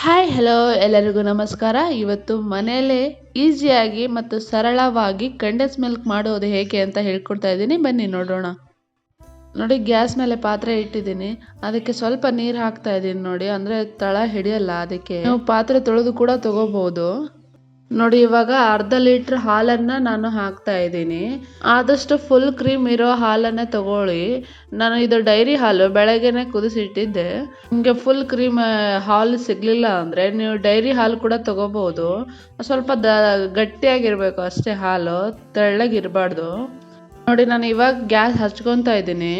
Hi hello ಎಲ್ಲರಿಗೂ ನಮಸ್ಕಾರ. ಇವತ್ತು ಮನೆಯಲ್ಲೇ ಈಸಿಯಾಗಿ ಮತ್ತು ಸರಳವಾಗಿ ಕಂಡೆನ್ಸ್ ಮಿಲ್ಕ್ ಮಾಡೋದು ಹೇಗೆ ಅಂತ ಹೇಳ್ಕೊಡ್ತಾ ಇದ್ದೀನಿ. ಬನ್ನಿ ನೋಡೋಣ. ನೋಡಿ, ಗ್ಯಾಸ್ ಮೇಲೆ ಪಾತ್ರೆ ಇಟ್ಟಿದ್ದೀನಿ. ಅದಕ್ಕೆ ಸ್ವಲ್ಪ ನೀರು ಹಾಕ್ತಾ ಇದ್ದೀನಿ ನೋಡಿ. ಅಂದರೆ ತಳ ಹಿಡಿಯಲ್ಲ, ಅದಕ್ಕೆ. ನಾವು ಪಾತ್ರೆ ತೊಳೆದು ಕೂಡ ತಗೋಬಹುದು ನೋಡಿ, ಇವಾಗ ಅರ್ಧ ಲೀಟ್ರ್ ಹಾಲನ್ನು ನಾನು ಹಾಕ್ತಾ ಇದ್ದೀನಿ. ಆದಷ್ಟು ಫುಲ್ ಕ್ರೀಮ್ ಇರೋ ಹಾಲನ್ನೇ ತಗೊಳ್ಳಿ. ನಾನು ಇದು ಡೈರಿ ಹಾಲು, ಬೆಳಗ್ಗೆನೆ ಕುದಿಸಿಟ್ಟಿದ್ದೆ. ನಿಮಗೆ ಫುಲ್ ಕ್ರೀಮ್ ಹಾಲು ಸಿಗಲಿಲ್ಲ ಅಂದರೆ ನೀವು ಡೈರಿ ಹಾಲು ಕೂಡ ತೊಗೋಬೋದು. ಸ್ವಲ್ಪ ದ, ಗಟ್ಟಿಯಾಗಿರಬೇಕು ಅಷ್ಟೇ ಹಾಲು, ತೆಳ್ಳಗಿರಬಾರ್ದು. ನೋಡಿ, ನಾನು ಇವಾಗ ಗ್ಯಾಸ್ ಹಚ್ಕೊತಾ ಇದ್ದೀನಿ.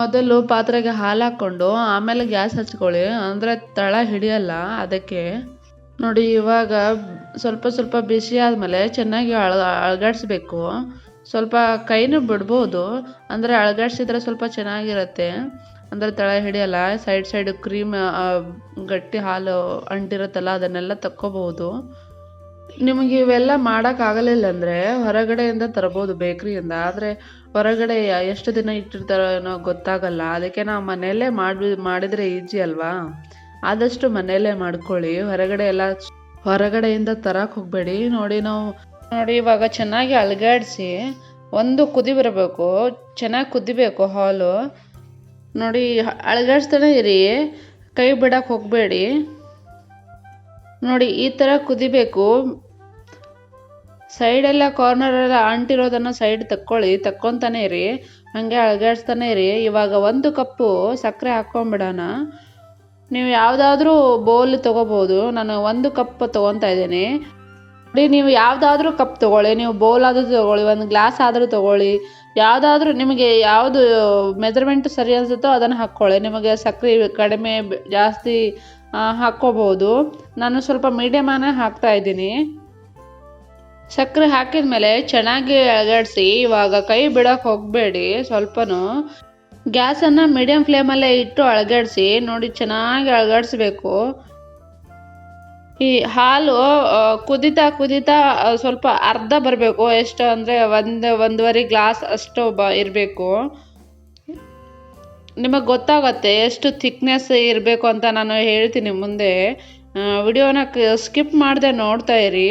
ಮೊದಲು ಪಾತ್ರೆಗೆ ಹಾಲು ಹಾಕ್ಕೊಂಡು ಆಮೇಲೆ ಗ್ಯಾಸ್ ಹಚ್ಕೊಳ್ಳಿ, ಅಂದರೆ ತಳ ಹಿಡಿಯಲ್ಲ ಅದಕ್ಕೆ. ನೋಡಿ, ಇವಾಗ ಸ್ವಲ್ಪ ಸ್ವಲ್ಪ ಬಿಸಿ ಆದಮೇಲೆ ಚೆನ್ನಾಗಿ ಅಳ, ಅಳಗಾಡಿಸ್ಬೇಕು. ಸ್ವಲ್ಪ ಕೈನೂ ಬಿಡ್ಬೋದು. ಅಂದರೆ ಅಳಗಡಿಸಿದ್ರೆ ಸ್ವಲ್ಪ ಚೆನ್ನಾಗಿರುತ್ತೆ. ಅಂದರೆ ತಳ ಹಿಡಿಯಲ್ಲ ಸೈಡ್ ಸೈಡ್ ಕ್ರೀಮ್ ಗಟ್ಟಿ ಹಾಲು ಅಂಟಿರುತ್ತಲ್ಲ, ಅದನ್ನೆಲ್ಲ ತಕ್ಕೋಬಹುದು. ನಿಮಗೆ ಇವೆಲ್ಲ ಮಾಡೋಕ್ಕಾಗಲಿಲ್ಲ ಅಂದರೆ ಹೊರಗಡೆಯಿಂದ ತರ್ಬೋದು ಬೇಕ್ರಿಯಿಂದ. ಆದರೆ ಹೊರಗಡೆ ಎಷ್ಟು ದಿನ ಇಟ್ಟಿರ್ತಾರೋ ಏನೋ ಗೊತ್ತಾಗಲ್ಲ. ಅದಕ್ಕೆ ನಾವು ಮನೆಯಲ್ಲೇ ಮಾಡಿ ಮಾಡಿದರೆ ಈಜಿ ಅಲ್ವಾ? ಆದಷ್ಟು ಮನೆಯಲ್ಲೇ ಮಾಡ್ಕೊಳ್ಳಿ. ಹೊರಗಡೆ ಎಲ್ಲ ಹೊರಗಡೆಯಿಂದ ತರಕ್ಕೆ ಹೋಗಬೇಡಿ. ನೋಡಿ ನಾವು ನೋಡಿ ಇವಾಗ ಚೆನ್ನಾಗಿ ಅಲಗಾಡಿಸಿ ಒಂದು ಕುದಿ ಬರಬೇಕು. ಚೆನ್ನಾಗಿ ಕುದಿಬೇಕು ಹಾಲು. ನೋಡಿ ಅಳಗಾಡಿಸ್ತಾನೆ ಇರಿ. ಕೈ ಬಿಡಕ್ಕೆ ಹೋಗಬೇಡಿ. ನೋಡಿ, ಈ ಥರ ಕುದಿಬೇಕು. ಸೈಡೆಲ್ಲ ಕಾರ್ನರೆಲ್ಲ ಅಂಟಿರೋದನ್ನು ಸೈಡ್ ತಕ್ಕೊಳ್ಳಿ. ತಕ್ಕೊತಾನೆ ಇರಿ. ಹಾಗೆ ಅಳಗಾಡಿಸ್ತಾನೆ ಇರಿ. ಇವಾಗ ಒಂದು ಕಪ್ಪು ಸಕ್ಕರೆ ಹಾಕ್ಕೊಂಬಿಡೋಣ. ನೀವು ಯಾವುದಾದ್ರೂ ಬೌಲ್ ತೊಗೋಬೋದು. ನಾನು ಒಂದು ಕಪ್ ತೊಗೊತಾ ಇದ್ದೀನಿ. ನೋಡಿ, ನೀವು ಯಾವುದಾದ್ರೂ ಕಪ್ ತೊಗೊಳ್ಳಿ. ನೀವು ಬೌಲ್ ಆದರೂ ತೊಗೊಳ್ಳಿ, ಒಂದು ಗ್ಲಾಸ್ ಆದರೂ ತೊಗೊಳ್ಳಿ. ಯಾವುದಾದ್ರೂ ನಿಮಗೆ ಯಾವುದು ಮೆಜರ್ಮೆಂಟ್ ಸರಿ ಅನ್ಸುತ್ತೋ ಅದನ್ನು ಹಾಕ್ಕೊಳ್ಳಿ. ನಿಮಗೆ ಸಕ್ಕರೆ ಕಡಿಮೆ, ಜಾಸ್ತಿ ಹಾಕ್ಕೋಬೋದು. ನಾನು ಸ್ವಲ್ಪ ಮೀಡಿಯಮನೇ ಹಾಕ್ತಾ ಇದ್ದೀನಿ. ಸಕ್ಕರೆ ಹಾಕಿದ ಮೇಲೆ ಚೆನ್ನಾಗಿ ಅಳಗಾಡಿಸಿ ಇವಾಗ ಕೈ ಬಿಡೋಕೆ ಹೋಗಬೇಡಿ ಸ್ವಲ್ಪನೂ. ಗ್ಯಾಸನ್ನು ಮೀಡಿಯಂ ಫ್ಲೇಮಲ್ಲೇ ಇಟ್ಟು ಅಳಗಡಿಸಿ, ನೋಡಿ ಚೆನ್ನಾಗಿ ಅಳಗಡಿಸ್ಬೇಕು. ಈ ಹಾಲು ಕುದಿತಾ ಕುದಿತಾ ಸ್ವಲ್ಪ ಅರ್ಧ ಬರಬೇಕು, ಎಷ್ಟು ಅಂದರೆ ಒಂದು, ಒಂದೂವರೆ ಗ್ಲಾಸ್ ಅಷ್ಟು ಬ, ಇರಬೇಕು. ನಿಮಗೆ ಗೊತ್ತಾಗತ್ತೆ ಎಷ್ಟು ಥಿಕ್ನೆಸ್ ಇರಬೇಕು ಅಂತ ನಾನು ಹೇಳ್ತೀನಿ ಮುಂದೆ. ವಿಡಿಯೋನ ಸ್ಕಿಪ್ ಮಾಡದೆ ನೋಡ್ತಾ ಇರಿ.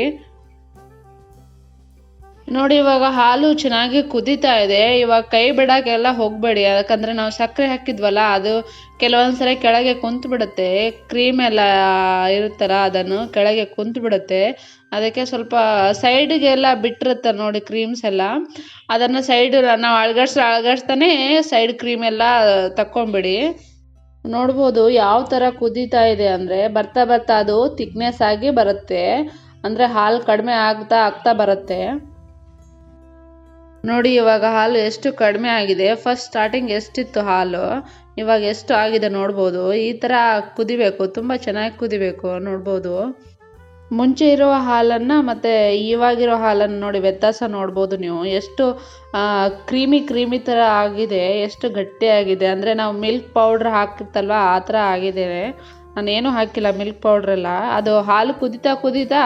ನೋಡಿ, ಇವಾಗ ಹಾಲು ಚೆನ್ನಾಗಿ ಕುದೀತಾ ಇದೆ. ಇವಾಗ ಕೈ ಬಿಡೋಕ್ಕೆಲ್ಲ ಹೋಗಬೇಡಿ. ಯಾಕಂದರೆ ನಾವು ಸಕ್ಕರೆ ಹಾಕಿದ್ವಲ್ಲ, ಅದು ಕೆಲವೊಂದ್ಸರಿ ಕೆಳಗೆ ಕುಂತು ಬಿಡುತ್ತೆ ಕ್ರೀಮ್ ಎಲ್ಲ ಇರುತ್ತಲ್ಲ, ಅದನ್ನು ಕೆಳಗೆ ಕುಂತು ಬಿಡುತ್ತೆ ಅದಕ್ಕೆ ಸ್ವಲ್ಪ ಸೈಡಿಗೆಲ್ಲ ಬಿಟ್ಟಿರುತ್ತೆ ನೋಡಿ ಕ್ರೀಮ್ಸ್ ಎಲ್ಲ. ಅದನ್ನು ಸೈಡ್, ನಾವು ಅಳ್ಗಡ್ಸ್, ಅಳ್ಗಡ್ಸ್ತಾನೆ ಸೈಡ್ ಕ್ರೀಮ್ ಎಲ್ಲ ತಕ್ಕೊಂಬಿಡಿ. ನೋಡ್ಬೋದು ಯಾವ ಥರ ಕುದೀತಾ ಇದೆ ಅಂದರೆ, ಬರ್ತಾ ಬರ್ತಾ ಅದು ಥಿಕ್ನೆಸ್ ಆಗಿ ಬರುತ್ತೆ. ಅಂದರೆ ಹಾಲು ಕಡಿಮೆ ಆಗ್ತಾ ಆಗ್ತಾ ಬರುತ್ತೆ. ನೋಡಿ, ಇವಾಗ ಹಾಲು ಎಷ್ಟು ಕಡಿಮೆ ಆಗಿದೆ. ಫಸ್ಟ್ ಸ್ಟಾರ್ಟಿಂಗ್ ಎಷ್ಟಿತ್ತು ಹಾಲು? ಇವಾಗ ಎಷ್ಟು ಆಗಿದೆ ನೋಡ್ಬೋದು. ಈ ಥರ ಕುದಿಬೇಕು, ತುಂಬ ಚೆನ್ನಾಗಿ ಕುದಿಬೇಕು ನೋಡ್ಬೋದು. ಮುಂಚೆ ಇರುವ ಹಾಲನ್ನು ಮತ್ತು ಇವಾಗಿರೋ ಹಾಲನ್ನು ನೋಡಿ, ವ್ಯತ್ಯಾಸ ನೋಡ್ಬೋದು ನೀವು. ಎಷ್ಟು ಕ್ರೀಮಿ ಕ್ರೀಮಿ ಥರ ಆಗಿದೆ. ಎಷ್ಟು ಗಟ್ಟಿಯಾಗಿದೆ ಅಂದರೆ ನಾವು ಮಿಲ್ಕ್ ಪೌಡ್ರ್ ಹಾಕಿತ್ತಲ್ವ ಆ ಥರ ಆಗಿದೆ. ನಾನೇನು ಹಾಕಿಲ್ಲ ಮಿಲ್ಕ್ ಪೌಡ್ರೆಲ್ಲ ಅದು ಹಾಲು ಕುದಿತಾ ಕುದಿತಾ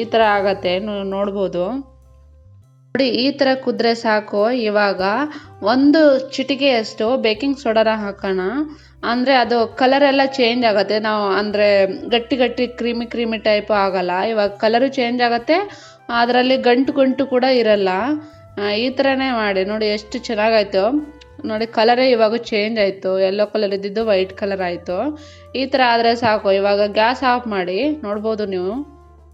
ಈ ಥರ ಆಗತ್ತೆ. ನೋಡ್ಬೋದು. ನೋಡಿ, ಈ ಥರ ಕುದ್ರೆ ಸಾಕು ಇವಾಗ. ಒಂದು ಚಿಟಿಕೆಯಷ್ಟು ಬೇಕಿಂಗ್ ಸೋಡಾನ ಹಾಕೋಣ. ಅಂದರೆ ಅದು ಕಲರ್ ಎಲ್ಲ ಚೇಂಜ್ ಆಗುತ್ತೆ. ನಾವು ಅಂದರೆ ಗಟ್ಟಿ ಗಟ್ಟಿ, ಕ್ರೀಮಿ ಕ್ರೀಮಿ ಟೈಪ್ ಆಗಲ್ಲ. ಇವಾಗ ಕಲರು ಚೇಂಜ್ ಆಗುತ್ತೆ. ಅದರಲ್ಲಿ ಗಂಟು ಗಂಟು ಕೂಡ ಇರಲ್ಲ. ಈ ಥರನೇ ಮಾಡಿ. ನೋಡಿ, ಎಷ್ಟು ಚೆನ್ನಾಗಾಯ್ತು. ನೋಡಿ ಕಲರೇ ಇವಾಗ ಚೇಂಜ್ ಆಯಿತು. ಯೆಲ್ಲೋ ಕಲರ್ ಇದ್ದಿದ್ದು ವೈಟ್ ಕಲರ್ ಆಯಿತು. ಈ ಥರ ಆದರೆ ಸಾಕು. ಇವಾಗ ಗ್ಯಾಸ್ ಆಫ್ ಮಾಡಿ. ನೋಡ್ಬೋದು ನೀವು.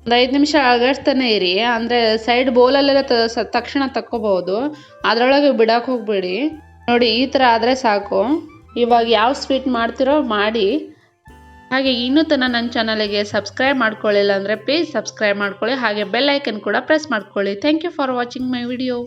ಒಂದು ಐದು ನಿಮಿಷ ಅಳಗಡ್ಸ್ತಾನೆ ಇರಿ, ಅಂದರೆ ಸೈಡ್ ಬೌಲಲ್ಲೆಲ್ಲ ತಕ್ಷಣ ತಕ್ಕೋಬಹುದು. ಅದರೊಳಗೆ ಬಿಡಕ್ಕೆ ಹೋಗಬೇಡಿ. ನೋಡಿ, ಈ ಥರ ಆದರೆ ಸಾಕು. ಇವಾಗ ಯಾವ ಸ್ವೀಟ್ ಮಾಡ್ತಿರೋ ಮಾಡಿ. ಹಾಗೆ ಇನ್ನೂ ತನ ನನ್ನ ಚಾನಲಿಗೆ ಸಬ್ಸ್ಕ್ರೈಬ್ ಮಾಡ್ಕೊಳ್ಳಿಲ್ಲ ಅಂದರೆ ಪ್ಲೀಸ್ ಸಬ್ಸ್ಕ್ರೈಬ್ ಮಾಡ್ಕೊಳ್ಳಿ. ಹಾಗೆ ಬೆಲ್ ಐಕನ್ ಕೂಡ ಪ್ರೆಸ್ ಮಾಡ್ಕೊಳ್ಳಿ. Thank you for watching my video